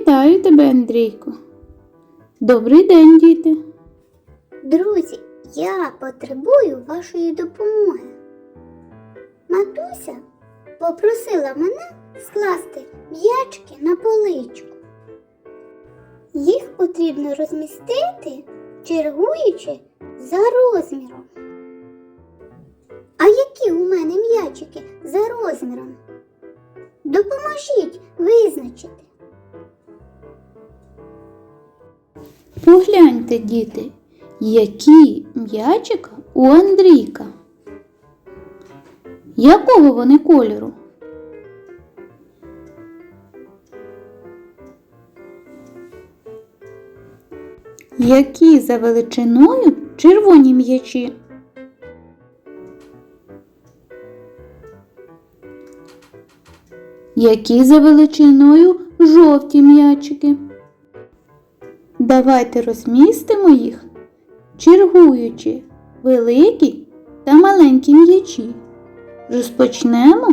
Вітаю тебе, Андрійко. Добрий день, діти. Друзі, я потребую вашої допомоги. Матуся попросила мене скласти м'ячки на поличку. Їх потрібно розмістити, чергуючи за розміром. А які у мене м'ячики за розміром? Допоможіть визначити. Погляньте, діти, які м'ячика у Андрійка. Якого вони кольору? Які за величиною червоні м'ячі? Які за величиною жовті м'ячики? Давайте розмістимо їх, чергуючи великі та маленькі м'ячі. Розпочнемо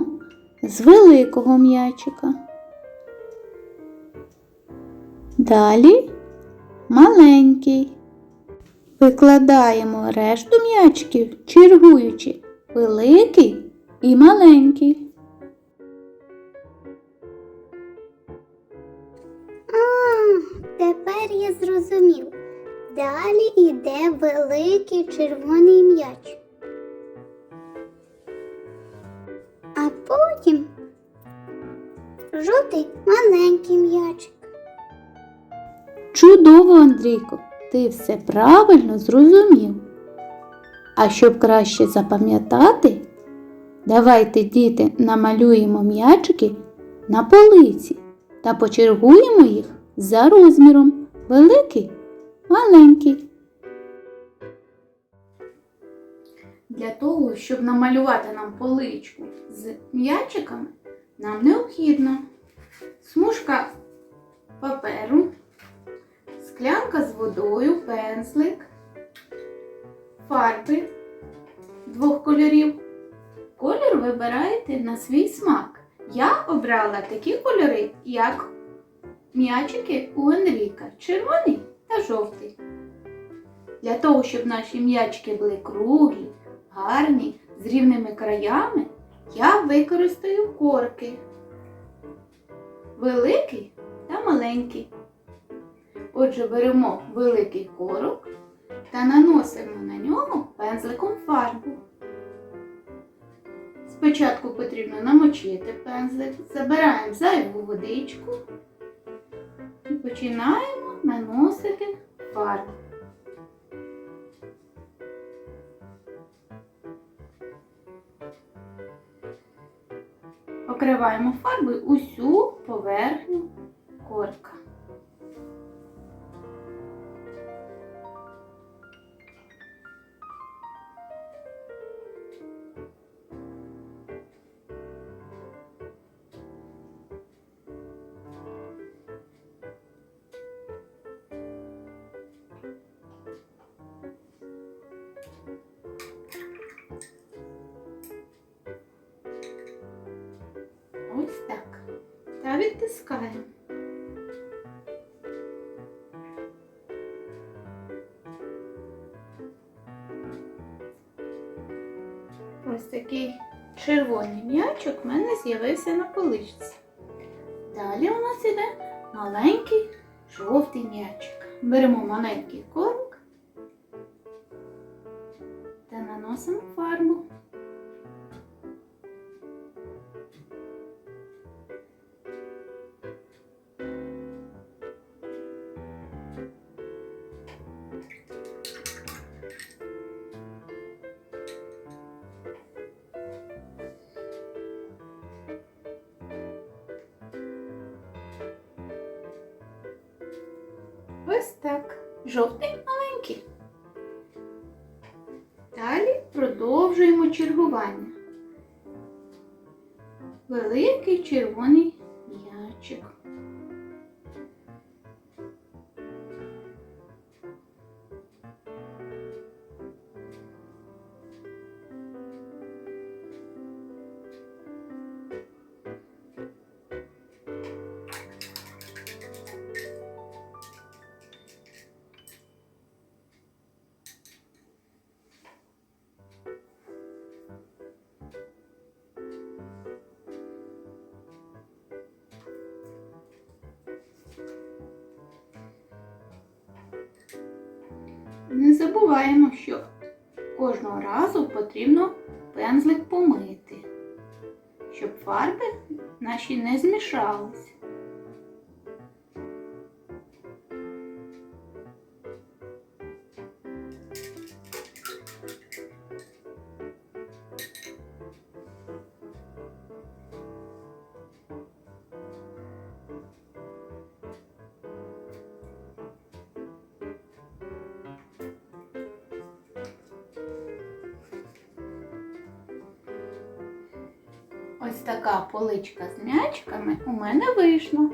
з великого м'ячика. Далі маленький. Викладаємо решту м'ячиків, чергуючи великий і маленький. Тепер я зрозумів. Далі йде великий червоний м'яч. А потім жовтий маленький м'ячик. Чудово, Андрійко, ти все правильно зрозумів. А щоб краще запам'ятати, давайте, діти, намалюємо м'ячики на полиці та почергуємо їх за розміром великий, маленький. Для того, щоб намалювати нам поличку з м'ячиками, нам необхідно смужка паперу, склянка з водою, пензлик, фарби двох кольорів. Колір вибираєте на свій смак. Я обрала такі кольори, як м'ячики у Енріка червоний та жовтий. Для того, щоб наші м'ячики були круглі, гарні, з рівними краями, я використаю корки. Великий та маленький. Отже, беремо великий корок та наносимо на нього пензликом фарбу. Спочатку потрібно намочити пензлик, забираємо зайву водичку починаємо наносити фарбу. Покриваємо фарбою усю поверхню корка. Ось так. Та відтискаємо. Ось такий червоний м'ячок в мене з'явився на поличці. Далі у нас іде маленький жовтий м'ячик. Беремо маленький корок та наносимо фарбу. Ось так. Жовтий маленький. Далі продовжуємо чергування. Великий червоний м'ячик. Не забуваємо, що кожного разу потрібно пензлик помити, щоб фарби наші не змішалися. Ось така поличка з м'ячиками у мене вийшла.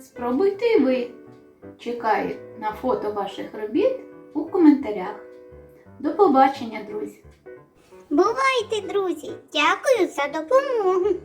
Спробуйте і ви. Чекаю на фото ваших робіт у коментарях. До побачення, друзі! Бувайте, друзі! Дякую за допомогу!